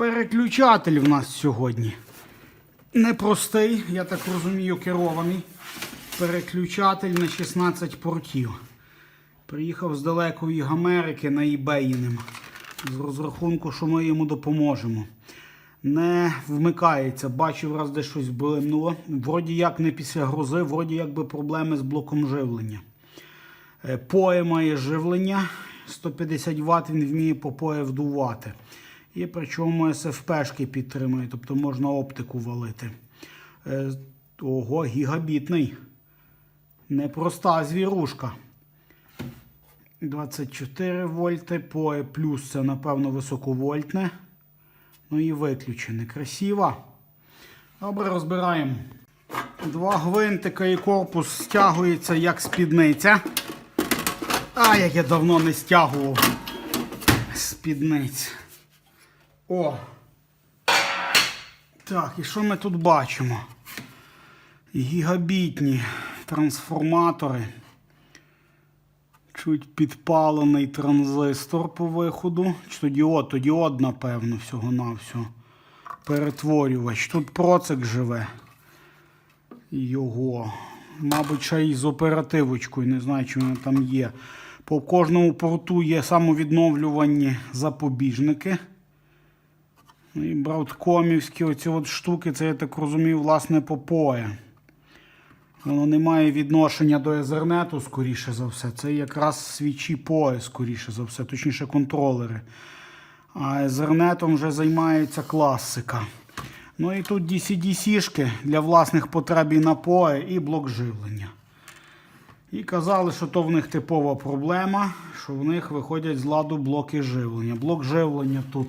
Переключатель в нас сьогодні. Непростий, я так розумію, керований. Переключатель на 16 портів. Приїхав з далекої Америки на eBay ним. З розрахунку, що ми йому допоможемо. Не вмикається, бачив раз де щось блимнуло. Вроді як не після грози, вроді як би проблеми з блоком живлення. Е, Поє має живлення. 150 Вт він вміє по пое вдувати. І причому SFP-шки підтримує, тобто можна оптику валити. Е, Ого, гігабітний. Непроста звірушка. 24 вольти, POE плюс це, напевно, високовольтне. Ну і виключене. Красиво. Добре, розбираємо. Два гвинтика і корпус стягується як спідниця. А, як я давно не стягував спідниць. О! Так, і що ми тут бачимо? Гігабітні трансформатори. Чуть підпалений транзистор по виходу. Чи то діод, то діод, напевно, всього-навсього. Перетворювач. Тут процик живе. Його. Мабуть, ще й з оперативочкою, не знаю, чи воно там є. По кожному порту є самовідновлювані запобіжники. Ну І браткомівські оці от штуки, це я так розумію, власне, попоє. Воно не має відношення до Ethernet, скоріше за все. Це якраз свічі POE, скоріше за все, точніше контролери. А Ethernet вже займається класика. Ну і тут DC-DC-шки для власних потреб і на POE, і блок живлення. І казали, що то в них типова проблема, що в них виходять з ладу блоки живлення. Блок живлення тут,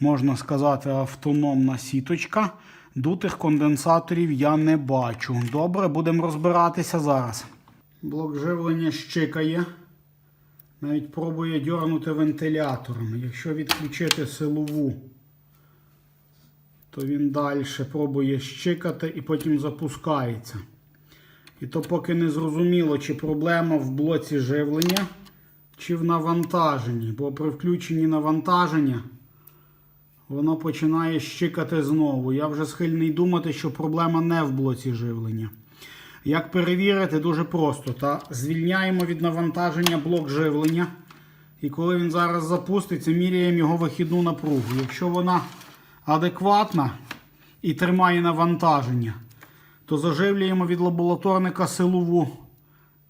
можна сказати, автономна сіточка. Дутих конденсаторів я не бачу. Добре, будемо розбиратися зараз. Блок живлення щикає. Навіть пробує дьорнути вентилятором. Якщо відключити силову, то він далі пробує щикати і потім запускається. І то поки не зрозуміло, чи проблема в блоці живлення, чи в навантаженні. Бо при включенні навантаження воно починає щикати знову. Я вже схильний думати, що проблема не в блоці живлення. Як перевірити, дуже просто. Та Звільняємо від навантаження блок живлення. І коли він зараз запуститься, міряємо його вихідну напругу. Якщо вона адекватна і тримає навантаження, то заживлюємо від лабораторника силову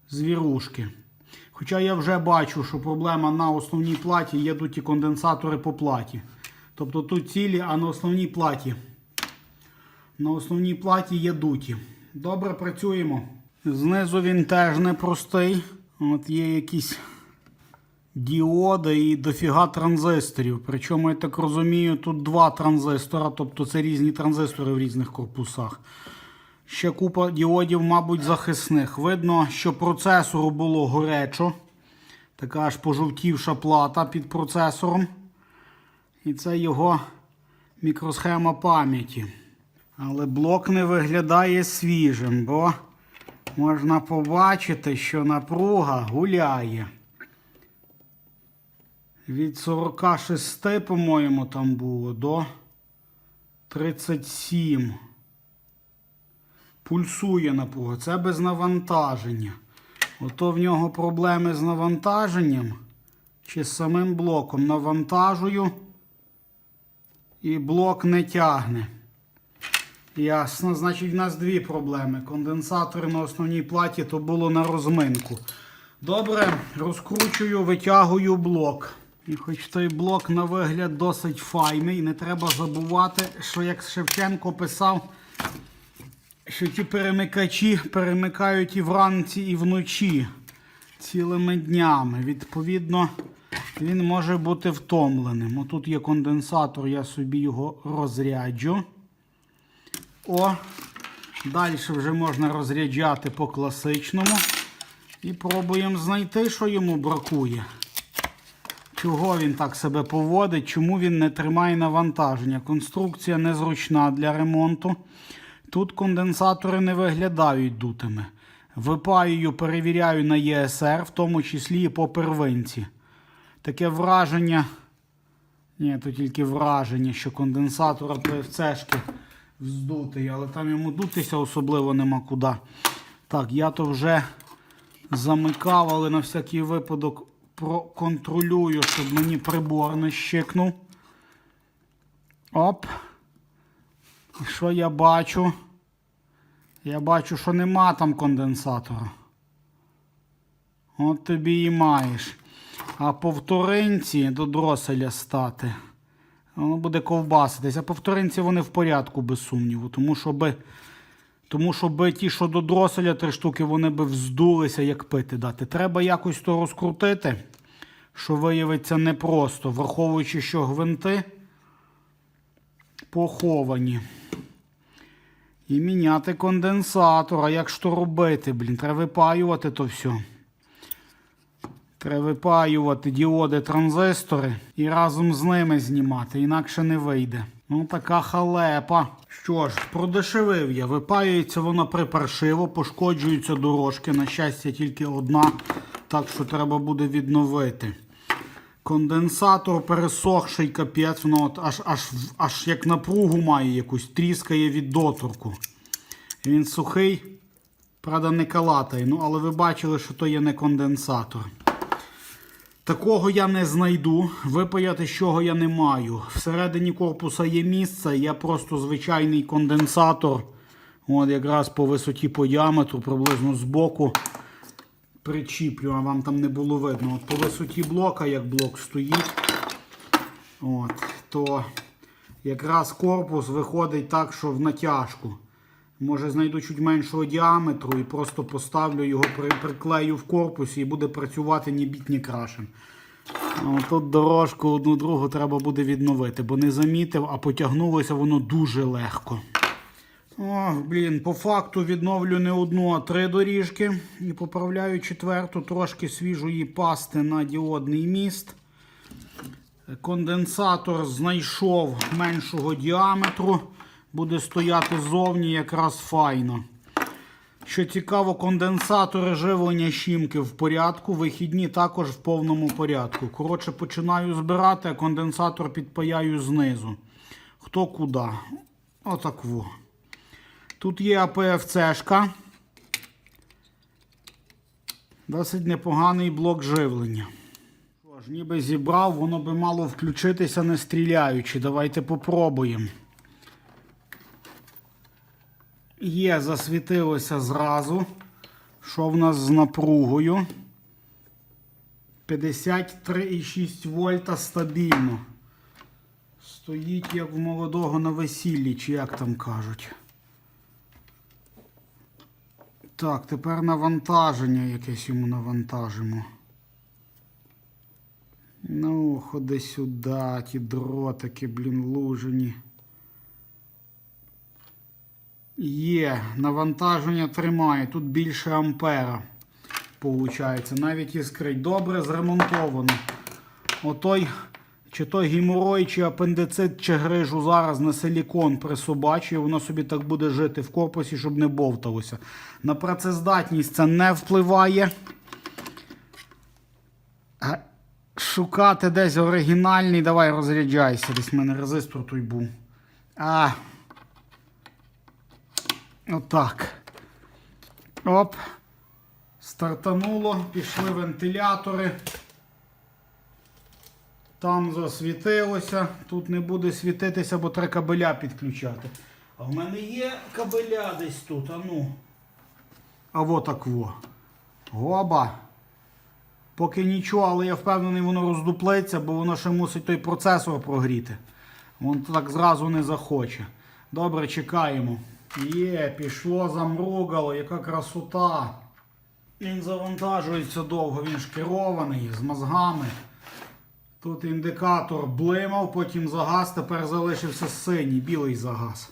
звірушки. Хоча я вже бачу, що проблема на основній платі є дуті конденсатори по платі. Тобто тут цілі, а на основній платі. На основній платі є дуті. Добре працюємо. Знизу він теж непростий. От є якісь діоди і дофіга транзисторів. Причому, я так розумію, тут два транзистора, тобто це різні транзистори в різних корпусах. Ще купа діодів, мабуть, захисних. Видно, що процесору було горечо. Така аж пожовтівша плата під процесором. І це його мікросхема пам'яті. Але блок не виглядає свіжим, бо можна побачити, що напруга гуляє. Від 46, по-моєму, там було до 37. Пульсує напруга. Це без навантаження. Ото в нього проблеми з навантаженням чи з самим блоком. Навантажую і блок не тягне. Ясно, значить, в нас дві проблеми. Конденсатори на основній платі то було на розминку. Добре, розкручую, витягую блок. І хоч той блок на вигляд досить файний, не треба забувати, що як Шевченко писав, що ті перемикачі перемикають і вранці, і вночі цілими днями. Відповідно, він може бути втомленим. Отут є конденсатор, я собі його розряджу. О, далі вже можна розряджати по класичному. І пробуємо знайти, що йому бракує. Чого він так себе поводить, чому він не тримає навантаження. Конструкція незручна для ремонту. Тут конденсатори не виглядають дутими. Випаюю, перевіряю на ЄСР, в тому числі і по первинці. Таке враження, Ні, то тільки враження, що конденсатора ПФЦшки вздутий, але там йому дутися особливо нема куди. Так, я то вже замикав, але на всякий випадок проконтролюю, щоб мені прибор не щикнув. Оп. Що я бачу? Я бачу, що нема там конденсатора. От тобі і маєш. А по вторинці до дроселя стати. Воно буде ковбаситись. А по вторинці вони в порядку, без сумніву. Тому що би, тому що би ті, що до дроселя три штуки, вони би вздулися, як пити дати. Треба якось то розкрутити, що виявиться непросто, враховуючи, що гвинти поховані. І міняти конденсатор. А як ж то робити, блін? Треба випаювати то все. Треба випаювати діоди, транзистори і разом з ними знімати, інакше не вийде. Ну, така халепа. Що ж, продешевив я. Випаюється воно припаршиво, пошкоджуються дорожки. На щастя, тільки одна, так що треба буде відновити. Конденсатор пересохший капець, воно от аж, аж, аж як напругу має якусь, тріскає від доторку. Він сухий, правда, не калатає. Ну, але ви бачили, що то є не конденсатор. Такого я не знайду. Випаяти з чого я не маю. Всередині корпуса є місце, я просто звичайний конденсатор. От якраз по висоті по діаметру, приблизно збоку причіплю, а вам там не було видно. От по висоті блока, як блок стоїть, от, то якраз корпус виходить так, що в натяжку. Може знайду чуть меншого діаметру і просто поставлю його, приклею в корпусі і буде працювати ні біт, ні крашен. Ну, Тут дорожку одну другу треба буде відновити, бо не замітив, а потягнулося воно дуже легко. О, блін, по факту відновлю не одну, а три доріжки. І поправляю четверту, трошки свіжої пасти на діодний міст. Конденсатор знайшов меншого діаметру. Буде стояти ззовні якраз файно. Що цікаво, конденсатори живлення щімки в порядку, вихідні також в повному порядку. Коротше, починаю збирати, а конденсатор підпаяю знизу. Хто куди. Отак во. Тут є АПФЦшка. Досить непоганий блок живлення. Що ж, ніби зібрав, воно би мало включитися не стріляючи. Давайте попробуємо. Є, засвітилося зразу. Що в нас з напругою? 53,6 вольта стабільно. Стоїть як в молодого на весіллі, чи як там кажуть. Так, тепер навантаження якесь йому навантажимо. Ну, ходи сюди, ті дротики, блін, лужені. Є, навантаження тримає. Тут більше ампера. Получається. Навіть іскрить. Добре зремонтовано. Отой, чи той геморой, чи апендицит, чи грижу зараз на силікон присобачує, воно собі так буде жити в корпусі, щоб не бовталося. На працездатність це не впливає. Шукати десь оригінальний, давай розряджайся. Десь в мене резистор той був. А. Отак. Оп. Стартануло, пішли вентилятори. Там засвітилося. Тут не буде світитися, бо треба кабеля підключати. А в мене є кабеля десь тут, а ну. А во так во. Гоба. Поки нічого, але я впевнений, воно роздуплеться, бо воно ще мусить той процесор прогріти. Воно так зразу не захоче. Добре, чекаємо. Є, пішло, замругало, яка красота. Він завантажується довго, він шкерований з мозгами. Тут індикатор блимав, потім загас, тепер залишився синій, білий загас.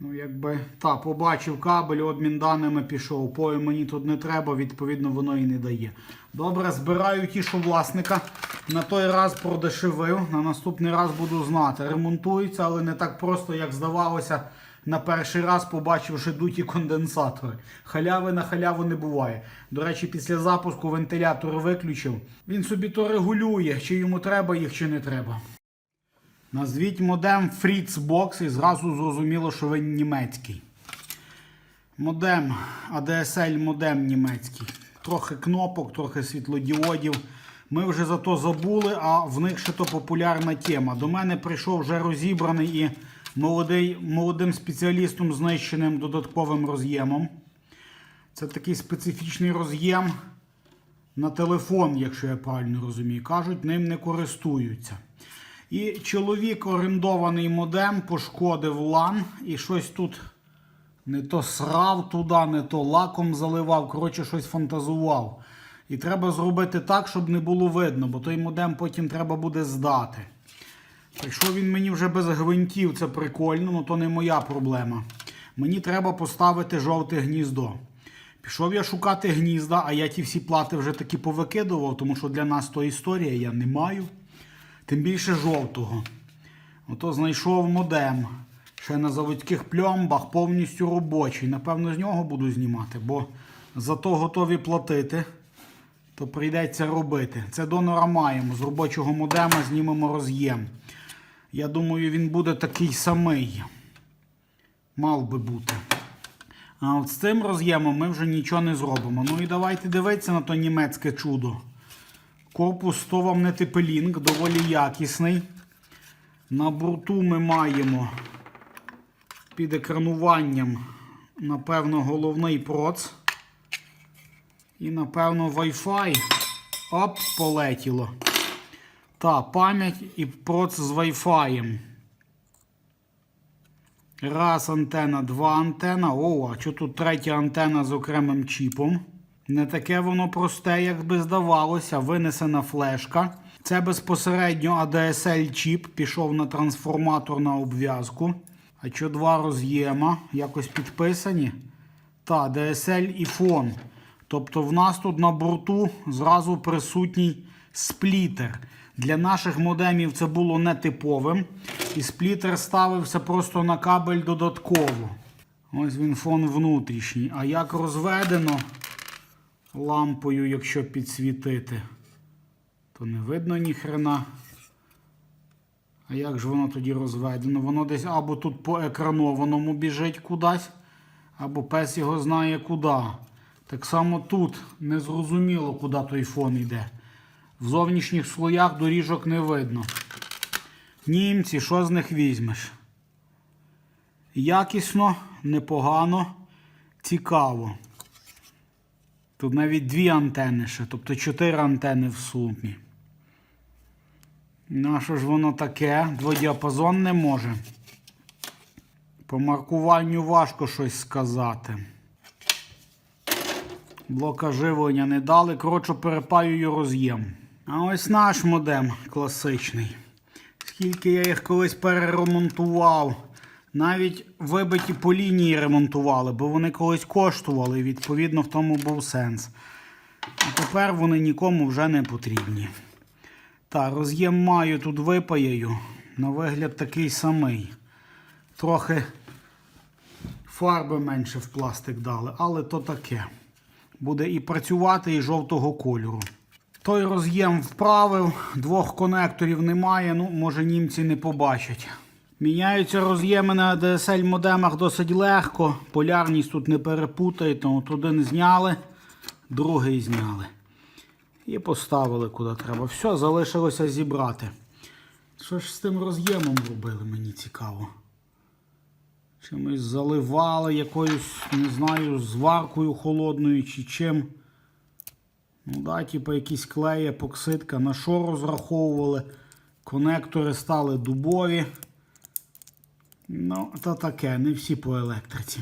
Ну, якби, та, побачив кабель, обмін даними пішов. Пою мені тут не треба, відповідно, воно і не дає. Добре, збираю ті, що власника. На той раз продешевив, на наступний раз буду знати. Ремонтується, але не так просто, як здавалося, на перший раз, побачивши дуті конденсатори. Халяви на халяву не буває. До речі, після запуску вентилятор виключив. Він собі то регулює, чи йому треба їх, чи не треба. Назвіть модем Fritzbox і зразу зрозуміло, що він німецький. Модем ADSL модем німецький. Трохи кнопок, трохи світлодіодів. Ми вже за то забули, а в них ще то популярна тема. До мене прийшов вже розібраний і молодий, молодим спеціалістом знищеним додатковим роз'ємом. Це такий специфічний роз'єм на телефон, якщо я правильно розумію. Кажуть, ним не користуються. І чоловік орендований модем пошкодив лан і щось тут не то срав туди, не то лаком заливав, коротше, щось фантазував. І треба зробити так, щоб не було видно, бо той модем потім треба буде здати. Якщо він мені вже без гвинтів, це прикольно, ну то не моя проблема. Мені треба поставити жовте гніздо. Пішов я шукати гнізда, а я ті всі плати вже таки повикидував, тому що для нас то історія я не маю. Тим більше жовтого. Ото знайшов модем. Ще на заводських пльомбах повністю робочий. Напевно, з нього буду знімати, бо зато готові платити, то прийдеться робити. Це донора маємо. З робочого модема знімемо роз'єм. Я думаю, він буде такий самий. Мав би бути. А от з цим роз'ємом ми вже нічого не зробимо. Ну і давайте дивитися на то німецьке чудо. Корпус то вам не тепелінг, доволі якісний. На борту ми маємо під екрануванням, напевно, головний проц. І, напевно, Wi-Fi. Оп, полетіло. Та, пам'ять і проц з Wi-Fi. Раз антена, два антена. О, а що тут третя антена з окремим чіпом? Не таке воно просте, як би здавалося. Винесена флешка. Це безпосередньо ADSL чіп пішов на трансформатор на обв'язку. А що два роз'єма якось підписані? Та, DSL і фон. Тобто в нас тут на борту зразу присутній сплітер. Для наших модемів це було нетиповим. І сплітер ставився просто на кабель додатково. Ось він фон внутрішній. А як розведено лампою, якщо підсвітити, то не видно ніхрена. А як ж воно тоді розведено? Воно десь або тут по екранованому біжить кудись, або пес його знає куди. Так само тут не зрозуміло, куди той фон йде. В зовнішніх слоях доріжок не видно. Німці, що з них візьмеш? Якісно, непогано, цікаво. Тут навіть дві антени ще, тобто чотири антени в сумі. На що ж воно таке? Дводіапазон не може. По маркуванню важко щось сказати. Блока живлення не дали. Коротше, перепаюю роз'єм. А ось наш модем класичний. Скільки я їх колись переремонтував. Навіть вибиті по лінії ремонтували, бо вони колись коштували, і відповідно в тому був сенс. А тепер вони нікому вже не потрібні. Так, роз'єм маю тут випаяю. На вигляд такий самий. Трохи фарби менше в пластик дали, але то таке. Буде і працювати, і жовтого кольору. Той роз'єм вправив, двох конекторів немає, ну, може німці не побачать. Міняються роз'єми на DSL модемах досить легко. Полярність тут не перепутаєте. От один зняли, другий зняли. І поставили куди треба. Все, залишилося зібрати. Що ж з тим роз'ємом робили, мені цікаво. Чимось заливали якоюсь, не знаю, зваркою холодною чи чим. Ну да, типу якісь клеї, епоксидка. На що розраховували? Конектори стали дубові. Ну, то таке, не всі по електриці.